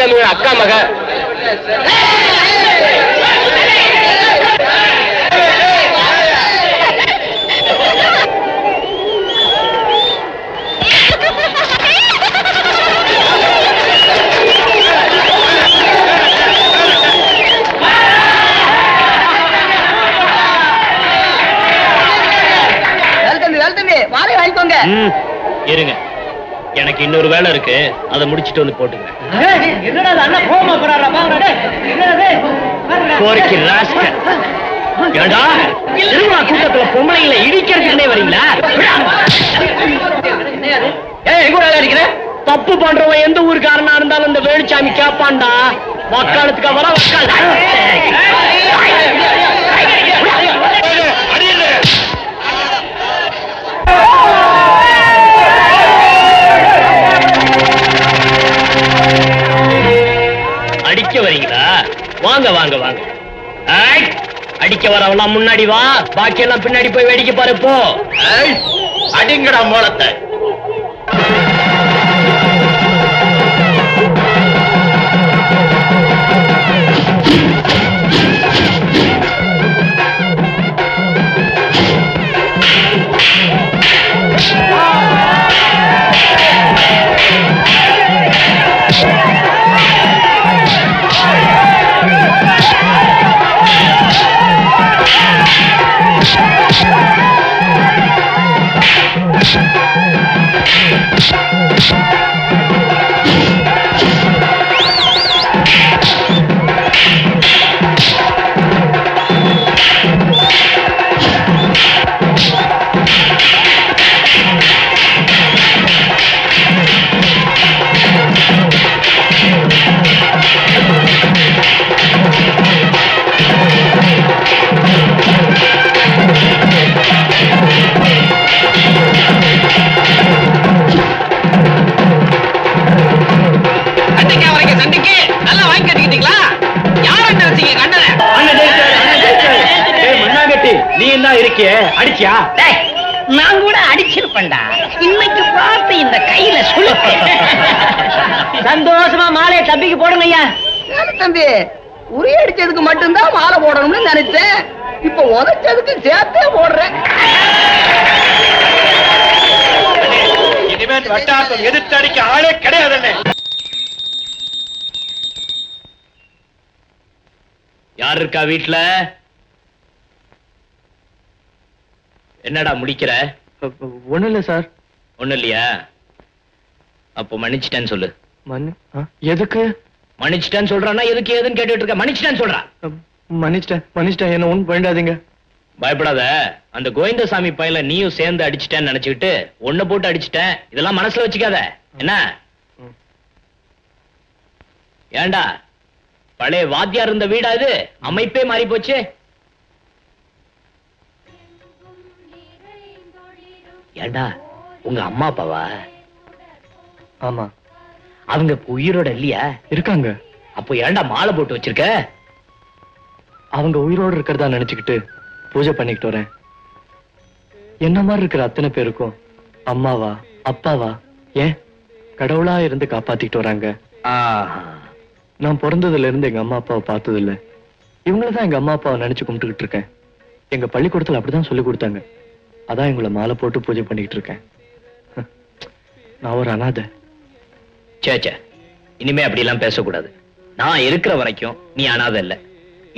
யாரா இவ வேலுச்சாமி அக்கா மக தம்பி வேலை தம்பி வாழை வாங்கிக்கோங்க ம், இருங்க எனக்கு இன்னொரு வேலை இருக்கு அதை முடிச்சிட்டு வந்து போட்டுங்க கோரிக்கை திருவிழா கூட்டத்துல பொம்பளைங்களை இடிக்கிறதுக்குன்னே வரீங்களா ஏய் எங்க தப்பு பண்றவன் எந்த ஊருக்காரனா இருந்தாலும் இந்த வேலுச்சாமி கேப்பான்டா வக்காலத்துக்கு வர வக்கால் வாங்க வாங்க வாங்க. அடிக்க வரவெல்லாம் முன்னாடி வா. பாக்கி எல்லாம் பின்னாடி போய் வேடிக்கை பாருப்போ அடிங்கடா மோளத்தை. நீ என்ன இருக்கிய அடிச்சியா நான் கூட அடிச்சிருப்பேன்டா. இன்னைக்கு பார்த்து இந்த கையில சுழுக்கு சந்தோஷமா மாலையை தம்பிக்கு போடுங்க ஐயா. தம்பி? உரி அடிச்சதுக்கு மட்டும்தான் மாலை போடணும்னு நினைச்சேன். இப்ப உதைச்சதுக்கு சேர்த்தே போடுறேன். இனிமேல் வட்டாரத்தில் எதிர்த்து அடிக்க ஆளே கிடையாதுன்னு யார் இருக்கா வீட்ல? என்னடா முடிக்கிற? ஒண்ணும் இல்ல சார். ஒண்ணு இல்லையா அப்போ மன்னிச்சிட்டேன்னு சொல்லு. மன்னி எதுக்கு? மன்னிச்சிட்டேன்னு சொல்றானா எதுக்கு ஏதுன்னு கேட்டுட்டு இருக்க? மன்னிச்சிட்டேன்னு சொல்றான் மன்னிச்சிட்டேன் மன்னிச்சிட்டேன் என்ன வேண்டாதீங்க பயப்படாத. அந்த கோவிந்தசாமி பையல நீயும் சேர்ந்து அடிச்சிட்டேன்னு நினைச்சுக்கிட்டு ஒண்ணு போட்டு அடிச்சிட்டேன். இதெல்லாம் மனசுல வச்சுக்காத. என்ன. ஏண்டா? பழைய வாத்தியார் இருந்த வீடா இது? அமைப்பே மாறி போச்சு ஏண்டா உங்க அம்மா அப்பாவா? ஆமா. அவங்க உயிரோட இல்லையா? இருக்காங்க. அப்போ ஏன்டா மாலை போட்டு வச்சிருக்க? அவங்க உயிரோடு இருக்கிறதா நினைச்சுக்கிட்டு பூஜை பண்ணிக்கிட்டு வரேன். என்ன மாதிரி இருக்கிற அத்தனை பேருக்கும் அம்மாவா அப்பாவா ஏன் கடவுளா இருந்து காப்பாத்திக்கிட்டு வராங்க. நான் பிறந்ததுல இருந்து எங்க அம்மா அப்பாவை பார்த்தது இல்ல இவங்கள தான் எங்க அம்மா அப்பாவை நினைச்சு கும்பிட்டுக்கிட்டு இருக்கேன். எங்க பள்ளிக்கூடத்துல அப்படிதான் சொல்லி கொடுத்தாங்க. அதான் இவங்கள மாலை போட்டு பூஜை பண்ணிக்கிட்டு இருக்கேன். நான் ஒரு அனாதை. சே சே இனிமே அப்படி எல்லாம் பேசக்கூடாது. நான் இருக்கிற வரைக்கும் நீ அனாதை இல்ல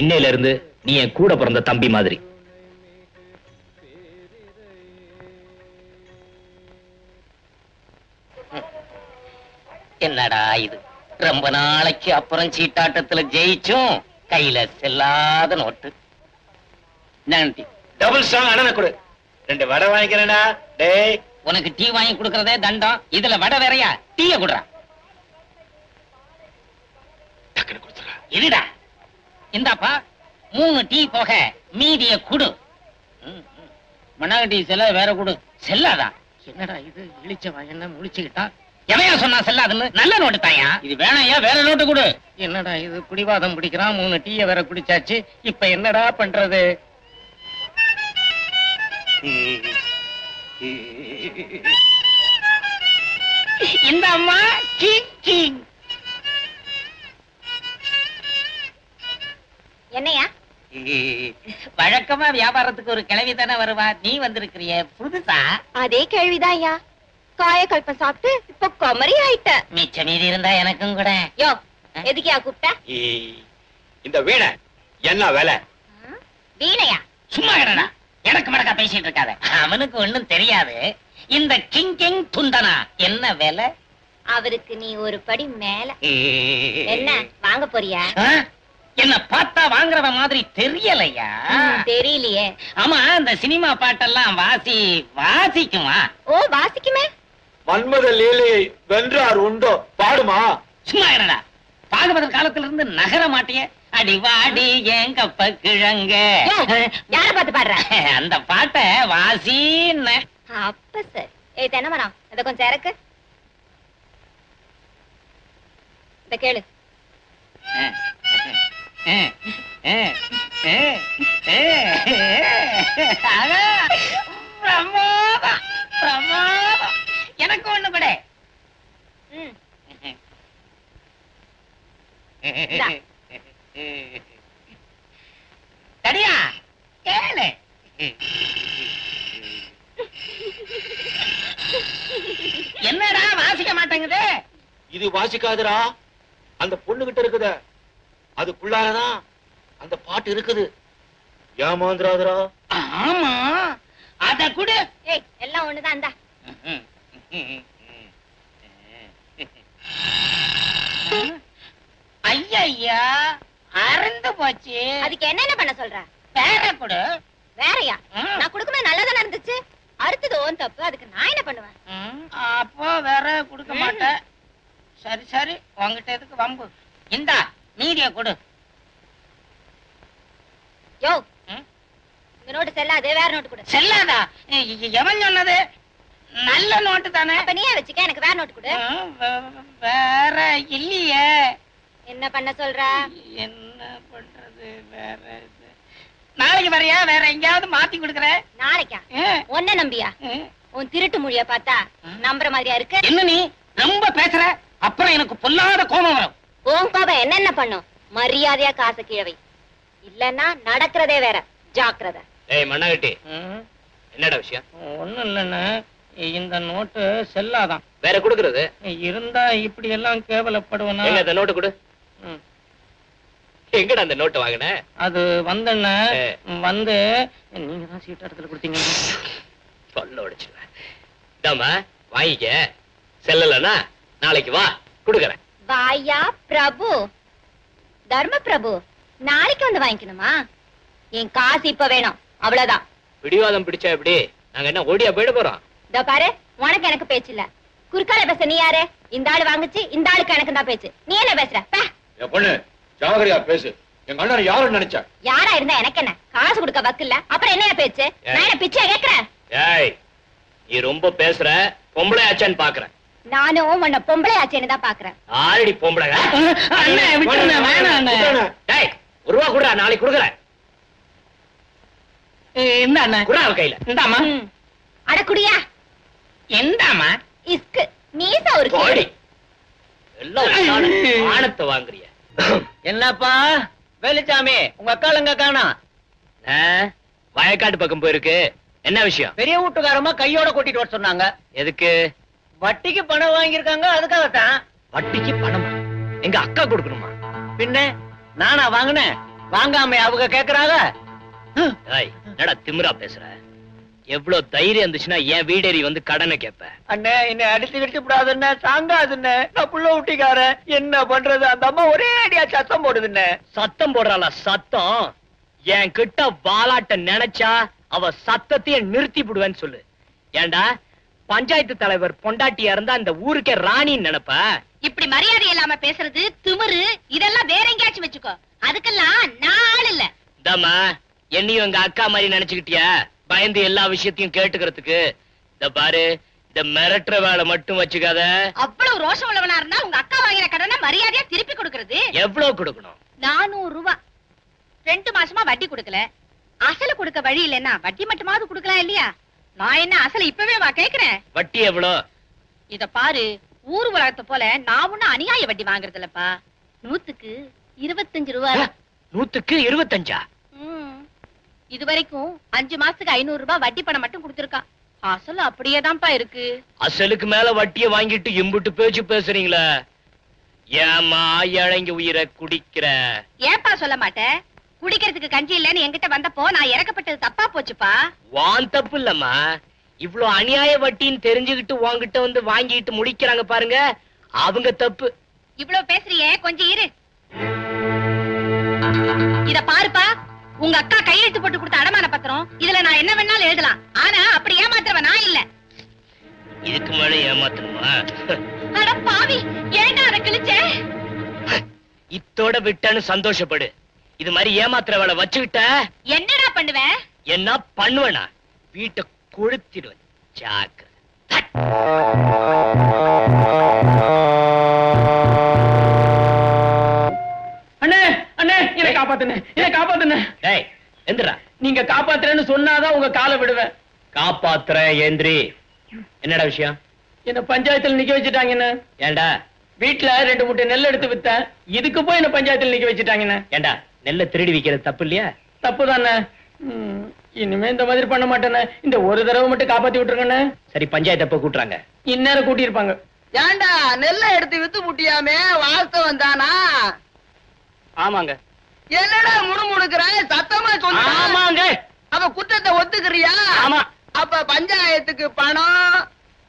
இன்னையில இருந்து நீ என் கூட பிறந்த தம்பி மாதிரி. என்னடா இது? ரொம்ப நாளைக்கு அப்புறம் சீட்டாட்டத்துல ஜெயிச்சும் கையில செல்லாத நோட்டு. நன்றி. டபுள் ஸ்ட்ராங் அண்ணனை கொடு. ரெண்டு வடை வாங்கிக்கிறேனா டேய். உனக்கு டீ வாங்கி கொடுக்கறதே தண்டம். இதுல வடை வேறையா? டீய குடுறா. டக்குனு கொடுத்துறா இந்தாப்பா மூணு டீ போக மீதிய குடு. மண்ணாகட்டி செல்ல வேற குடு. செல்லாதா? என்னடா இது? இழிச்சவா என்ன முழிச்சுக்கிட்டான் எவையா சொன்னா செல்லாதுன்னு? நல்ல நோட்டு தாயா? இது வேணாயா? வேற நோட்டு கொடு. என்னடா இது? பிடிவாதம் பிடிக்கிறான் மூணு டீய வேற குடிச்சாச்சு. இப்ப என்னடா பண்றது? இந்த அம்மா என்னையா? வழக்கமா வியாபாரத்துக்கு ஒரு கிழவி தானே வருவா? நீ வந்திருக்கிறிய புதுசா? அதே கேள்விதான் ஐயா. காயக்கல்பம் சாப்பிட்டு இப்ப குமரி ஆயிட்ட. மிச்ச மீதி இருந்தா எனக்கும் கூட. யோ எதுக்கியா கூப்பிட்ட? இந்த வீணை என்ன வேலை? வீணையா? சும்மா கிடடா எனக்கு மடக்கா பேசிட்டு இருக்காத? அவனுக்கு ஒண்ணும் தெரியாது. இந்த கிங் கிங் துந்தனா என்ன வேலை? அவருக்கு நீ ஒரு படி மேல. என்ன வாங்க போறியா? என்ன பார்த்தா வாங்குறவ மாதிரி தெரியலையா? தெரியலையே. ஆமா இந்த சினிமா பாட்டெல்லாம் வாசி வாசிக்குமா? ஓ வாசிக்குமே. மன்மத லீலையை வென்றார் உண்டோ? பாடுமா? சும்மா இருடா. பாகவதர் காலத்துல இருந்து நகர மாட்டிய. அடி வாடி ஏன் கப்ப கிழங்க யார பார்த்து பாடுற? அந்த பாட்டை வாசின்னு. அப்ப சரி. ஏய் தென்னமரம் இத கொஞ்சம் இறக்கு. இத கேளு. பிரமாதம் பிரமாதம். எனக்கு ஒண்ணு கூட. தடியா கேளு. என்னடா வாசிக்க மாட்டேங்குது? இது வாசிக்காதுடா. அந்த பொண்ணு கிட்ட இருக்குத. அதுக்குள்ளாலதான் அந்த பாட்டு இருக்குது. ஏமாந்துராதுடா ஆமா. அத கூட. ஏய் எல்லாம் ஒண்ணுதான் இந்தா. ஐயா அறந்து போச்சு. அதுக்கு என்னென்ன பண்ண சொல்ற? வேற கொடு. வேறயா. நான் கொடுக்கும்போது நல்லதானே இருந்துச்சு அடுத்தது ஓன் தப்பு. அதுக்கு நான் என்ன பண்ணுவேன்? அப்போ வேற கொடுக்க மாட்டேன். சரி சரி. உன்கிட்ட எதுக்கு வம்பு? இந்தா மீதிய கொடு. யோ? இந்த நோட்டு செல்லாது வேற நோட்டு கொடு. செல்லாதா? எவன் சொன்னது? நல்ல நோட்டு தானே. அப்ப நீயே வச்சுக்க? எனக்கு வேற நோட்டு கொடு. வேற இல்லையே. என்ன பண்ண சொல்ற? என்ன பண்றது? வேற இது. நாளைக்கு வரையா? வேற எங்கேயாவது மாத்தி கொடுக்குறேன் நாளைக்கா? ஒன்ன நம்பியா? உன் திருட்டு மொழிய பார்த்தா நம்புற மாதிரியா இருக்கு? என்ன நீ? ரொம்ப பேசுற? அப்புறம் எனக்கு பொல்லாத கோபம் வரும். உன் கோபம் என்னென்ன பண்ணும்? மரியாதையா காசு கீழவை இல்லன்னா நடக்கிறதே வேற. ஜாக்கிரதை. ஏய் மண்ணாகட்டி என்னடா விஷயம்? ஒண்ணும் இல்லைன்னு இந்த நோட்டு செல்லாதான். வேற கொடுக்கறது? இருந்தா இப்படி எல்லாம் கேவலப்படுவனா அந்த நோட்டு கொடு. எங்கடா அந்த நோட்டு வாங்கின? அது வந்தண்ண. வந்து. நீங்க தான் சீட்டு இடத்துல கொடுத்தீங்க. சொல்ல உடைச்சிடுவேன் இதாம்மா வாங்கிக்க. செல்லலன்னா நாளைக்கு வா கொடுக்கறேன். வாயா பிரபு. தர்ம பிரபு நாளைக்கு வந்து வாங்கிக்கணுமா? என் காசு இப்ப வேணும். அவ்வளவுதான். பிடிவாதம் பிடிச்சா எப்படி? நாங்க என்ன ஓடியா போயிட போறோம்? இதோ பாரு உனக்கு எனக்கு பேச்சு இல்ல. குறுக்கால பேச நீ யாரு? இந்த ஆளு வாங்குச்சு இந்த ஆளுக்கு எனக்கு தான் பேச்சு. நீ என்ன பேசுற? பே. என் பொண்ணு ஜாகரியா பேசு. எங்க அண்ணன் யாருன்னு நினைச்ச? யாரா இருந்தா எனக்கு என்ன? காசு கொடுக்க வக்கில்ல. அப்புறம் என்னைய பேச்சு? நான் என்ன பிச்சை கேக்குறேன்? ஏய் நீ ரொம்ப பேசுற. பொம்பளை ஆச்சான்னு பாக்குறேன். நானும் உன்னை பொம்பளை ஆச்சேன்னு தான் பாக்குறேன். ஆல்ரெடி பொம்பளை. அண்ணே விட்டுருண்ணே வேணாம் அண்ணே. டேய் ஒரு ரூபா குடுறா நாளைக்கு கொடுக்குறேன் இந்த அண்ணே. குடுறா அவ கையில. இந்தாமா. அட குடியா. எந்தாமா இஸ்கு மீச ஒரு போடி. எல்லாம் ஆணத்தை வாங்குறிய. என்னப்பா? வேலுச்சாமி உங்க அக்காளுங்க காணா ஆ, வயக்காட்டு பக்கம் போயிருக்கு. என்ன விஷயம்? பெரிய வீட்டுக்காரமா கையோட கூட்டிட்டு வர சொன்னாங்க. எதுக்கு? வட்டிக்கு பணம் வாங்கியிருக்காங்க அதுக்காகத்தான். வட்டிக்கு பணம்? எங்க அக்கா கொடுக்கணுமா? பின்ன நானா வாங்கினேன். வாங்காம அவங்க கேக்குறாங்க. என்னடா திமிரா பேசுற? எவ்வளவு தைரியம் இருந்துச்சுன்னா என் வீடேறி வந்து கடனை கேப்ப அண்ணே என்னை அடிச்சு கிடிச்சு விடாதுண்ணே சாங்காதுண்ணே நான் புள்ள ஊட்டிக்காரன். என்ன பண்றது? அந்த அம்மா ஒரே அடியா சத்தம் போடுதுண்ணே. சத்தம் போடுறாளா? சத்தம். என் கிட்ட வாலாட்ட நினைச்சா அவ சத்தத்தையே நிறுத்தி விடுவேன்னு சொல்லு. ஏன்டா பஞ்சாயத்து தலைவர் பொண்டாட்டியா இருந்தா இந்த ஊருக்கே ராணின்னு நினைப்ப? இப்படி மரியாதை இல்லாம பேசுறது திமிரு இதெல்லாம் வேற எங்கேயாச்சும் வச்சுக்கோ. அதுக்கெல்லாம் நான் ஆள் இல்ல. இந்தாம்மா என்னையும் எங்க அக்கா மாதிரி நினைச்சுக்கிட்டியா? பயந்து எல்லா விஷயத்தையும் கேட்டுக்கிறதுக்கு இந்த பாரு இந்த மிரட்டுற வேலை மட்டும் வச்சுக்காத. அவ்வளவு ரோஷம் உள்ளவனா இருந்தா உங்க அக்கா வாங்கின கடனை மரியாதையா திருப்பி கொடுக்கறது? எவ்வளவு கொடுக்கணும்? நானூறு ரூபாய் ரெண்டு மாசமா வட்டி கொடுக்கல. அசல கொடுக்க வழி இல்லைன்னா வட்டி மட்டுமாவது கொடுக்கலாம் இல்லையா? நான் என்ன அசல இப்பவே வா கேக்குறேன். வட்டி எவ்வளோ? இத பாரு ஊர் உலகத்தை போல நான் ஒண்ணும் அநியாய வட்டி வாங்குறது இல்லப்பா நூத்துக்கு இருபத்தஞ்சு ரூபாய் தான். நூத்துக்கு இருபத்தஞ்சா. இது வரைக்கும் அஞ்சு மாசத்துக்கு ஐநூறு ரூபாய் வட்டி பணம் மட்டும் கொடுத்திருக்கான். அசல் அப்படியேதான்ப்பா இருக்கு. அசலுக்கு மேல வட்டிய வாங்கிட்டு இம்புட்டு பேச்சு பேசுறீங்களே? ஏமா இழங்கி உயிரை குடிக்கிற? ஏன்பா சொல்ல மாட்டேன் குடிக்கிறதுக்கு கஞ்சி இல்லைன்னு என்கிட்ட வந்தப்போ நான் இறக்கப்பட்டது தப்பா போச்சுப்பா. வான் தப்பு இல்லம்மா. இவ்ளோ அநியாய வட்டின்னு தெரிஞ்சுக்கிட்டு உன்கிட்ட வந்து வாங்கிட்டு முடிக்கிறாங்க பாருங்க. அவங்க தப்பு. இவ்வளவு பேசுறியே கொஞ்சம் இரு. இத பாருப்பா. உங்க அக்கா கையெழுத்து போட்டு கொடுத்த அடமான பத்திரம் இதுல நான் என்ன வேணாலும் எழுதலாம். ஆனா அப்படி ஏமாத்துறவன் நான் இல்ல. இதுக்கு மேல ஏமாத்தணுமா? அட பாவி ஏன்டா அதை கிழிச்சே? இத்தோட விட்டேன்னு சந்தோஷப்படு. இது மாதிரி ஏமாத்துற வேலை வச்சுக்கிட்ட என்னடா பண்ணுவேன் என்ன பண்ணுவேனா? வீட்டை கொளுத்திடுவேன் ஜாக்கு அண்ணே அண்ணே என்னை காப்பாத்துனே என்னை? காப்பாத்துனே டேய் எந்திரா நீங்க காப்பாத்துறேன்னு சொன்னாதான் உங்க காலை விடுவேன். காப்பாத்துற ஏந்திரி. என்னடா விஷயம்? என்ன பஞ்சாயத்துல நிக்க வச்சுட்டாங்கண்ணே ஏன்டா வீட்டுல ரெண்டு மூட்டை நெல் எடுத்து வித்தேன். இதுக்கு போய் என்ன பஞ்சாயத்துல நிக்க வச்சுட்டாங்கண்ணே ஏன்டா நெல்லை திருடி விக்கிறது தப்பு இல்லையா? தப்புதானே ம், இனிமே இந்த மாதிரி பண்ண மாட்டேனே. இந்த ஒரு தடவை மட்டும் காப்பாத்தி விட்டுருங்கண்ணே. சரி பஞ்சாயத்து எப்ப கூட்டுறாங்க? இந்நேரம் கூட்டியிருப்பாங்க. ஏண்டா நெல்லை எடுத்து வித்து முட்டியாமே வாஸ்தவம் தானா? ஆமாங்க. என்னடா முணுமுணுக்கிற? சத்தமா சொல்லு ஆமாங்க. அவ குற்றத்தை ஒத்துக்கிறியா? ஆமா. அப்ப பஞ்சாயத்துக்கு பணம்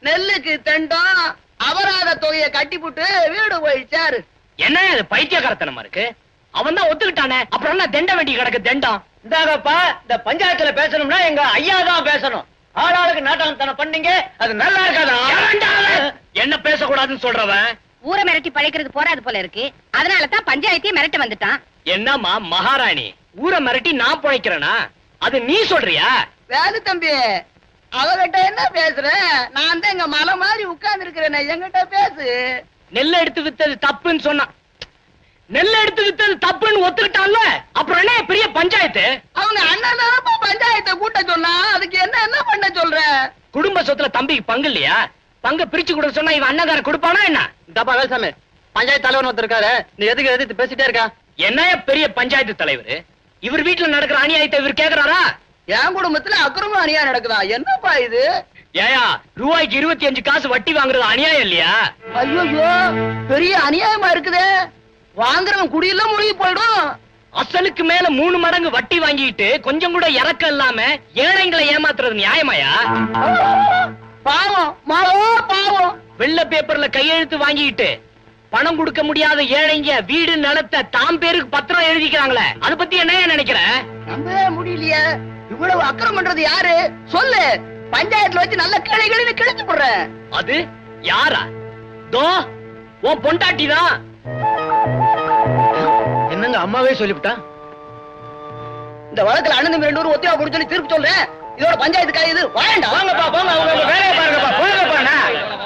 நெல்லுக்கு தெண்டம் அபராத தொகையை கட்டிப்புட்டு வீடு போய் சேரு. என்ன இது பைத்தியக்காரத்தனமா இருக்கு? அவன் தான் ஒத்துக்கிட்டானே. அப்புறம் என்ன தெண்ட வேண்டி கிடக்கு தெண்டம்? இந்தாகப்பா இந்த பஞ்சாயத்துல பேசணும்னா எங்க ஐயா தான் பேசணும். ஆளாளுக்கு நாட்டகத்தனம் பண்ணீங்க அது நல்லா இருக்காதா? என்ன பேசக்கூடாதுன்னு சொல்றவன்? ஊரை மிரட்டி பழைக்கிறது போறாது போல இருக்கு. அதனால தான் பஞ்சாயத்தையே மிரட்ட வந்துட்டான். என்னம்மா மகாராணி? ஊரை மிரட்டி நான் பிழைக்கிறேனா? அது நீ சொல்றியா? வேலு தம்பி அவகிட்ட என்ன பேசுற? நான் தான் எங்க மலை மாதிரி உட்கார்ந்து இருக்கிறேன் என்கிட்ட பேசு. நெல்லை எடுத்து வித்தது தப்புன்னு சொன்னான். நெல்லை எடுத்து வித்தது தப்புன்னு ஒத்துக்கிட்டான்ல? அப்புறம் என்ன பெரிய பஞ்சாயத்து? அவங்க அண்ணன் தானப்பா பஞ்சாயத்தை கூட்ட சொன்னா அதுக்கு என்ன என்ன பண்ண சொல்ற? குடும்ப சொத்துல தம்பிக்கு பங்கு இல்லையா? பங்க பிரிச்சு கொடுக்க சொன்னா இவன் அண்ணகார கொடுப்பானா என்ன? தப்பா வேசாமி பஞ்சாயத்து தலைவன் ஒருத்தர் இருக்காரு. நீ எதுக்கு எதிர்த்து பேசிட்டே இருக்கா? என்னைய பெரிய பஞ்சாயத்து தலைவர்? இவர் வீட்டுல நடக்கிற அநியாயத்தை இவர் கேக்குறாரா? என் குடும்பத்துல அக்கிரமம் அநியா நடக்குதா? என்னப்பா இது? ஏயா ரூபாய்க்கு இருபத்தி அஞ்சு காசு வட்டி வாங்குறது அநியாயம் இல்லையா? ஐயோ பெரிய அநியாயமா இருக்குதே. வாங்குறவன் குடியெல்லாம் முழுகி போயிடும். அசலுக்கு மேல மூணு மடங்கு வட்டி வாங்கிட்டு கொஞ்சம் கூட இறக்கம் இல்லாம ஏழைங்களை ஏமாத்துறது நியாயமாயா? பாவம் மாவோ பாவம். வெள்ள பேப்பர்ல கையெழுத்து வாங்கிட்டு பணம் கொடுக்க முடியாத ஏழைங்க வீடு நிலத்தை தாம் பேருக்கு பத்திரம் எழுதிக்கிறாங்களே. அத பத்தி என்ன நினைக்கிற? நம்பவே முடியலையே. இவ்வளவு அக்கிரம் பண்றது யாரு? சொல்லு. பஞ்சாயத்துல வச்சு நல்ல கிளை கிளின்னு கிழிச்சு போடுறேன். அது யாரா? தோ உன் பொண்டாட்டி தான். என்னங்க அம்மாவே சொல்லிவிட்டா? இந்த வழக்குல அண்ணன் ரெண்டு பேரும் ஒத்தியா கொடுத்து சொல்லி தீர்ப்பு சொல்றேன் இதோட பஞ்சாயத்து காய் இது. வாங்கடா வாங்கப்பா போங்க அவங்க வேலையை பாருங்கப்பா. போங்கப்பா